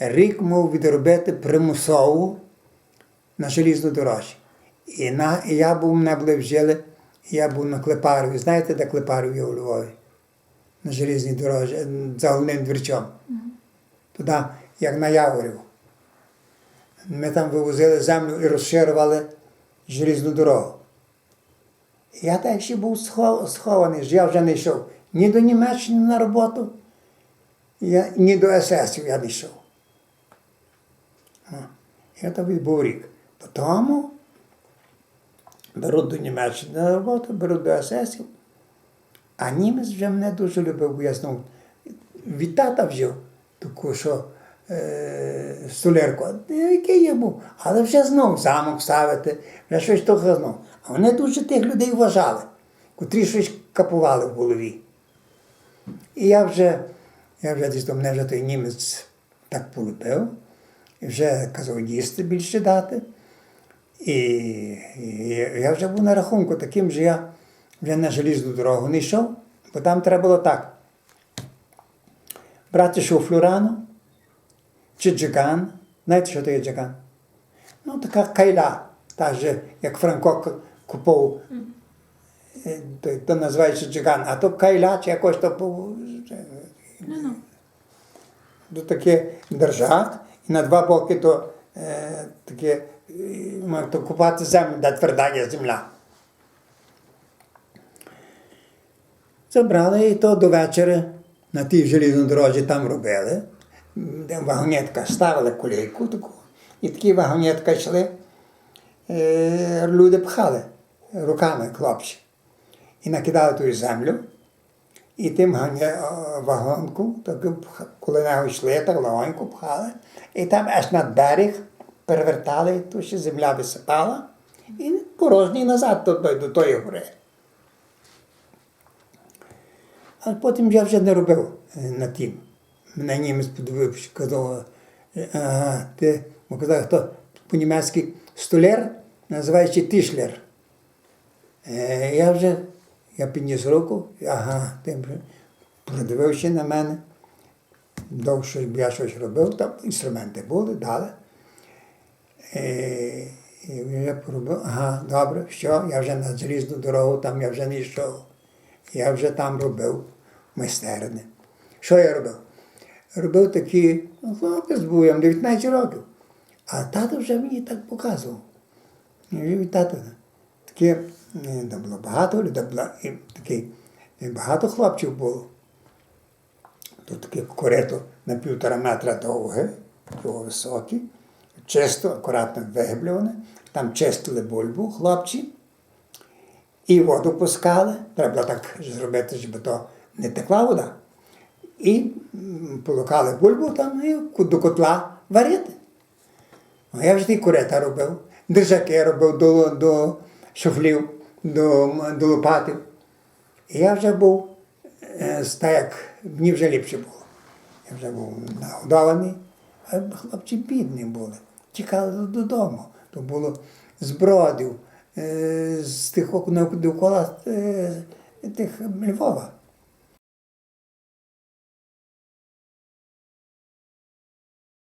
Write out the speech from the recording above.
рік мав відробити примусово на желізну дорожі. І, на, і я був мене були вжили, я був на Клепарові. Знаєте, де Клепаров є у Львові? На желізній дорожі, за головним двірчом. Туди, як на Яворів. Ми там вивозили землю і розширювали желізну дорогу. Я так ще був схов- схований, я вже не йшов ні до Німеччини на роботу, ні до ССів я не йшов. О, І це був рік. Потім беруть до Німеччини на роботу, беруть до ССів. А німець вже мене дуже любив, бо я знову від тата взяв таку, що е, столярку, який я був, але вже знов замок ставити, вже щось трохи знов. А вони дуже тих людей вважали, котрі щось капували в голові. І я вже, я вже десь до мене вже той німець так полюбив, і вже казав їсти більше дати. І, і я вже був на рахунку таким, що я вже на желізну дорогу не йшов, бо там треба було так. Брати шуфлю чи джиган. Знаєте, що таке джиган? Ну, така кайла, та же, як Франко к- е, то, то називається джиган, а то кайла чи якось то Ну-ну. то таке держак, на два боки то е, таке, е, то купати землю, де тверда є земля. Забрали і то до вечора на тій желізній дорозі там робили. Вагонетка ставили колійку таку, і такі вагонетка йшли, е, люди пхали руками хлопці. І накидали ту землю. І тим о, вагонку, коли нього йшли, так легонько пхали, і там аж на берег перевертали, то ще земля висипала, і порожній назад до, до, до тої гори. А потім я вже не робив е, на тім. Мене німець подивився, казав, е, ага, ти, бо казав, хто по-німецьки столяр, називається тишлер. Е, я вже я підніс руку, ага, вже продивився на мене. Довше я щось робив, там інструменти були, дали. Е, і я поробив, ага, добре, що, я вже на залізну дорогу, там я вже не йшов. Я вже там робив майстерне. Що я робив? Робив такі, ну, хлопець був, я 19 років. А тато вже мені так показував. І від тата. Таке, е, там було багато людей, було, і таке, і багато хлопців було. Тут таке корито на півтора метра довге, такого високе, чисто, акуратно вигублюване. Там чистили бульбу хлопці. І воду пускали. Треба було так зробити, щоб то не текла вода. І полукали бульбу там і до котла варити. Ну, я вже ті курета робив, держаки робив до, до шуфлів, до, до лопатів. І я вже був, е, так як мені вже ліпше було. Я вже був нагодований, а хлопці бідні були. Тікали додому. То було з бродів, е, з тих ок- нау- довкола е, тих Львова.